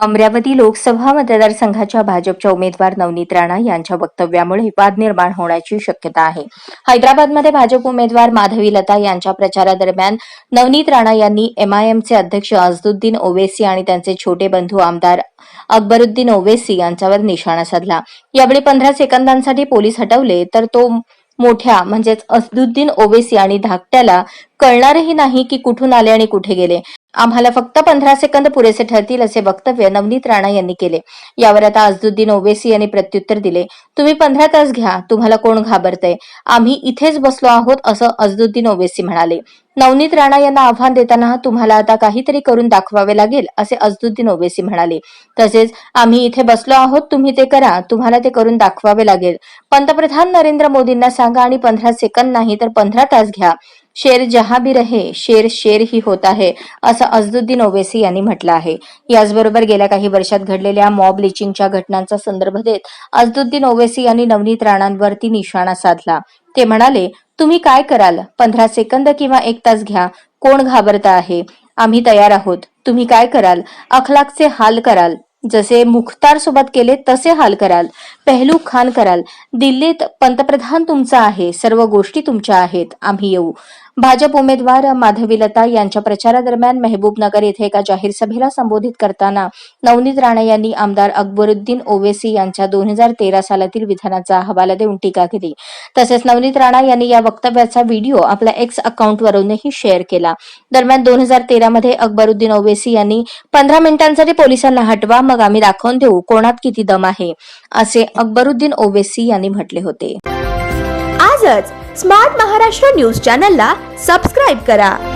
अमरावती लोकसभा मतदारसंघाच्या भाजपच्या उमेदवार नवनीत राणा यांच्या वक्तव्यामुळे वाद निर्माण होण्याची शक्यता आहे. हैदराबादमध्ये भाजप उमेदवार माधवी लता यांच्या प्रचारादरम्यान नवनीत राणा यांनी एमआयएमचे अध्यक्ष अजदुद्दीन ओवेसी आणि त्यांचे छोटे बंधू आमदार अकबरुद्दीन ओवेसी यांच्यावर निशाणा साधला. यावेळी पंधरा सेकंदांसाठी पोलीस हटवले तर तो मोठ्या म्हणजेच असदुद्दीन ओवेसी आणि धाकट्याला कळणारही नाही की कुठून आले आणि कुठे गेले. आम्हाला फक्त पंधरा सेकंद पुरेसे ठरतील असे वक्तव्य नवनीत राणा यांनी केले. यावर आता अजदुद्दीन ओवेसी यांनी प्रत्युत्तर दिले. तुम्ही पंधरा तास घ्या तुम्हाला कोण घाबरतय? आम्ही इथेच बसलो आहोत असं अजदुद्दीन ओवेसी म्हणाले. नवनीत राणा यांना आव्हान देताना तुम्हाला आता काहीतरी करून दाखवावे लागेल असे अजदुद्दीन ओवेसी म्हणाले. तसेच आम्ही इथे बसलो आहोत तुम्ही ते करा तुम्हाला ते करून दाखवावे लागेल. पंतप्रधान नरेंद्र मोदींना सांगा आणि पंधरा सेकंद नाही तर पंधरा तास घ्या. शेर जहा भी रहे शेर शेर ही होत आहे असं अजदुद्दीन ओवेसी यांनी म्हटलं आहे. याचबरोबर गेल्या काही वर्षात घडलेल्या मॉब लिचिंगच्या घटनांचा संदर्भ देत अजदुद्दीन ओवेसी यांनी नवनीत राणांवरती निशाणा साधला. ते म्हणाले तुम्ही काय कराल? पंधरा सेकंद किंवा एक तास घ्या. कोण घाबरत आहे? आम्ही तयार आहोत. तुम्ही काय कराल? अखलाकचे हाल कराल. जसे मुख्तार सोबत केले तसे हाल कराल. पहलू खान कराल. दिल्लीत पंतप्रधान तुमचा आहे सर्व गोष्टी तुमच्या आहेत आम्ही येऊ. भाजप उमेदवार माधवी लता यांच्या प्रचारादरम्यान मेहबूबनगर येथे एका जाहीर सभेला संबोधित करताना नवनीत राणा यांनी आमदार अकबरुद्दीन ओवेसी यांच्या दोन हजार तेरा सालातील विधानाचा हवाला देऊन टीका केली. तसेच नवनीत राणा यांनी या वक्तव्याचा व्हिडिओ आपल्या एक्स अकाउंटवरूनही शेअर केला. दरम्यान दोन हजार तेरा मध्ये अकबरुद्दीन ओवेसी यांनी पंधरा मिनिटांसाठी पोलिसांना हटवा मग आम्ही दाखवून देऊ कोणात किती दम आहे असे अकबरुद्दीन ओवेसी यांनी म्हटले होते. आजच स्मार्ट महाराष्ट्र न्यूज चॅनलला सबस्क्राईब करा.